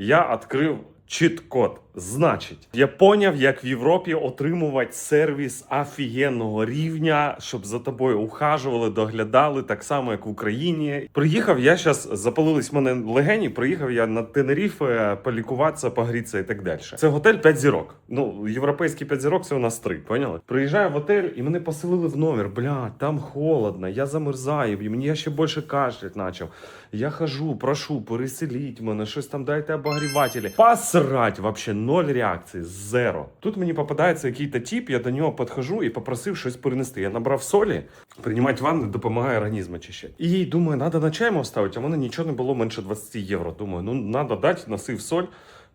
я відкрив чіт-код. Значить, я поняв, як в Європі отримувати сервіс офігенного рівня, щоб за тобою ухажували, доглядали, так само, як в Україні. Приїхав я зараз, запалились мене легені. Приїхав я на Тенеріфе полікуватися, погрітися і так далі. Це готель 5 зірок. Ну, європейський 5 зірок це у нас 3, поняли? Приїжджаю в готель і мене поселили в номер. Бля, там холодно, я замерзаю, і мені я ще більше кашлять почав. Я хожу, прошу, переселіть мене, щось там дайте обогрівателі. Посрать, вообще ноль реакції, зеро. Тут мені попадається якийсь тип, я до нього підходжу і попросив щось перенести. Я набрав солі, приймати ванни допомагає організм очищати. І думаю, треба на чай ставити, а в мене нічого не було менше 20 євро. Думаю, ну треба дати, носив соль.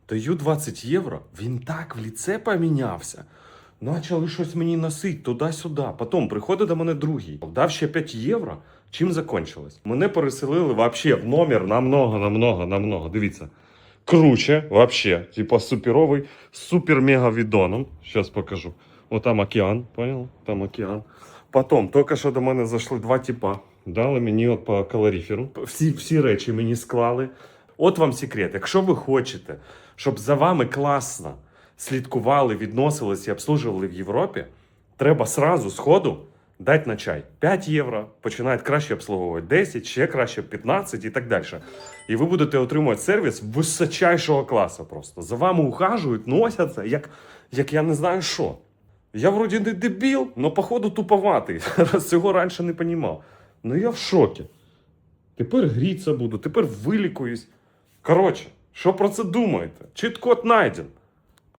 Даю 20 євро. Він так в ліце помінявся. Почали щось мені носити туди-сюди. Потім приходить до мене другий. Дав ще 5 євро. Чим закончилось? Мене переселили вообще в номер намного, намного, намного. Дивіться. Круче, вообще. Типа суперовий, супер-мега відоном. Сейчас покажу. От там океан, понял? Там океан. Потім, тільки що до мене зайшли два типа. Дали мені от по калоріферу. Всі, всі речі мені склали. От вам секрет. Якщо ви хочете, щоб за вами класно слідкували, відносились і обслужували в Європі, треба сразу з ходу дати на чай 5 євро, починають краще обслуговувати 10, ще краще 15 і так далі. І ви будете отримувати сервіс височайшого класу просто. За вами ухажують, носяться, як, як я не знаю що. Я вроді не дебіл, але походу туповатий. Раз цього раніше не понімав. Ну я в шокі. Тепер гріться буду, тепер вилікуюсь. Коротше, що про це думаєте? Чіт-код найден.